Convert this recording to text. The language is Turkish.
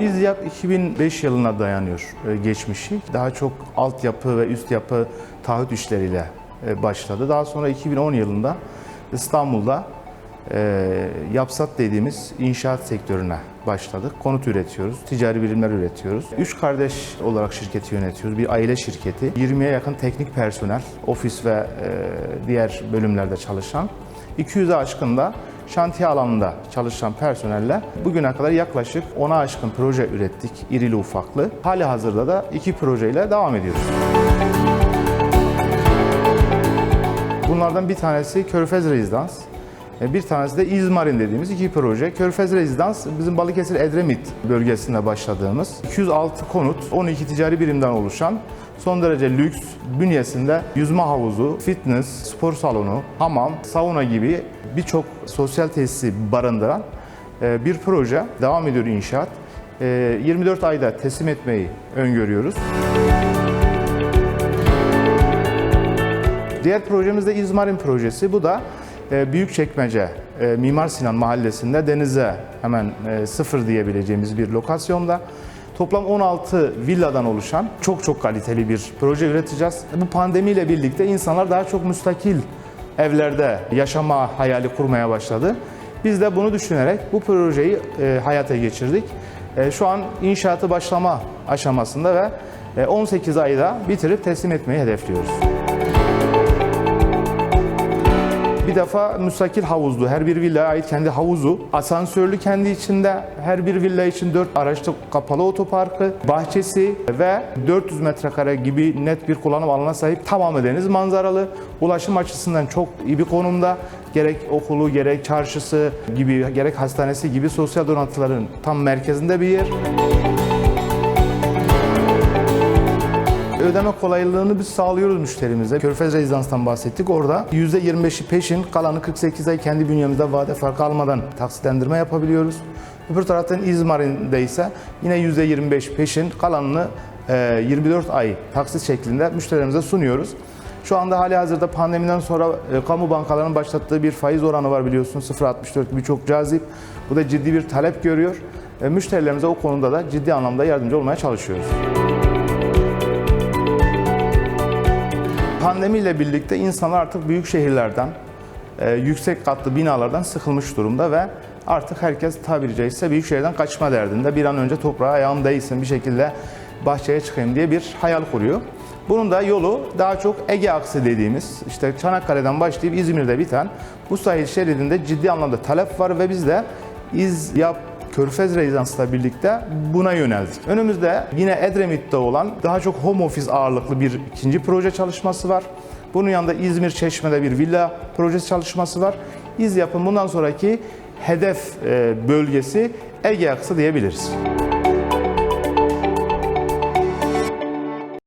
İzyap 2005 yılına dayanıyor e, geçmişi. Daha çok altyapı ve üst yapı taahhüt işleriyle e, başladı. Daha sonra 2010 yılında İstanbul'da e, Yapsat dediğimiz inşaat sektörüne başladık. Konut üretiyoruz, ticari birimler üretiyoruz. Üç kardeş olarak şirketi yönetiyoruz. Bir aile şirketi. 20'ye yakın teknik personel, ofis ve e, diğer bölümlerde çalışan. 200'e aşkın da şantiye alanında çalışan personelle bugüne kadar yaklaşık 10'a aşkın proje ürettik, irili ufaklı. Hali hazırda da iki projeyle devam ediyoruz. Bunlardan bir tanesi Körfez Rezidans, bir tanesi de İzmarin dediğimiz iki proje. Körfez Rezidans bizim Balıkesir Edremit bölgesinde başladığımız 206 konut, 12 ticari birimden oluşan son derece lüks, bünyesinde yüzme havuzu, fitness, spor salonu, hamam, sauna gibi birçok sosyal tesisi barındıran e, bir proje. Devam ediyor inşaat. E, 24 ayda teslim etmeyi öngörüyoruz. Diğer projemiz de İzmarin projesi. Bu da e, Büyükçekmece e, Mimar Sinan Mahallesi'nde denize hemen e, sıfır diyebileceğimiz bir lokasyonda. Toplam 16 villadan oluşan çok çok kaliteli bir proje üreteceğiz. Bu pandemiyle birlikte insanlar daha çok müstakil evlerde yaşama hayali kurmaya başladı. Biz de bunu düşünerek bu projeyi e, hayata geçirdik. E, şu an inşaatı başlama aşamasında ve e, 18 ayda bitirip teslim etmeyi hedefliyoruz. Bir defa müstakil havuzlu, her bir villaya ait kendi havuzu, asansörlü kendi içinde, her bir villa için 4 araçlı kapalı otoparkı, bahçesi ve 400 metrekare gibi net bir kullanım alanına sahip tamamı deniz manzaralı. Ulaşım açısından çok iyi bir konumda. Gerek okulu, gerek çarşısı gibi, gerek hastanesi gibi sosyal donatıların tam merkezinde bir yer. Ödeme kolaylığını biz sağlıyoruz müşterimize. Körfez Rezidans'tan bahsettik. Orada %25'i peşin, kalanı 48 ay kendi bünyemizde vade farkı almadan taksitlendirme yapabiliyoruz. Öbür taraftan İzmarin'de ise yine %25 peşin, kalanını e, 24 ay taksit şeklinde müşterilerimize sunuyoruz. Şu anda hali hazırda pandemiden sonra e, kamu bankalarının başlattığı bir faiz oranı var biliyorsun 0.64 gibi çok cazip. Bu da ciddi bir talep görüyor. E, Müşterilerimize o konuda da ciddi anlamda yardımcı olmaya çalışıyoruz. Pandemiyle birlikte insanlar artık büyük şehirlerden, e, yüksek katlı binalardan sıkılmış durumda ve artık herkes tabiri caizse büyük şehirden kaçma derdinde. Bir an önce toprağa ayağım değsin bir şekilde bahçeye çıkayım diye bir hayal kuruyor. Bunun da yolu daha çok Ege aksı dediğimiz işte Çanakkale'den başlayıp İzmir'de biten bu sahil şeridinde ciddi anlamda talep var ve biz de iz yap Körfez Rezidans'la birlikte buna yöneldik. Önümüzde yine Edremit'te olan daha çok home office ağırlıklı bir ikinci proje çalışması var. Bunun yanında İzmir Çeşme'de bir villa projesi çalışması var. İz yapım bundan sonraki hedef e, bölgesi Ege aksı diyebiliriz.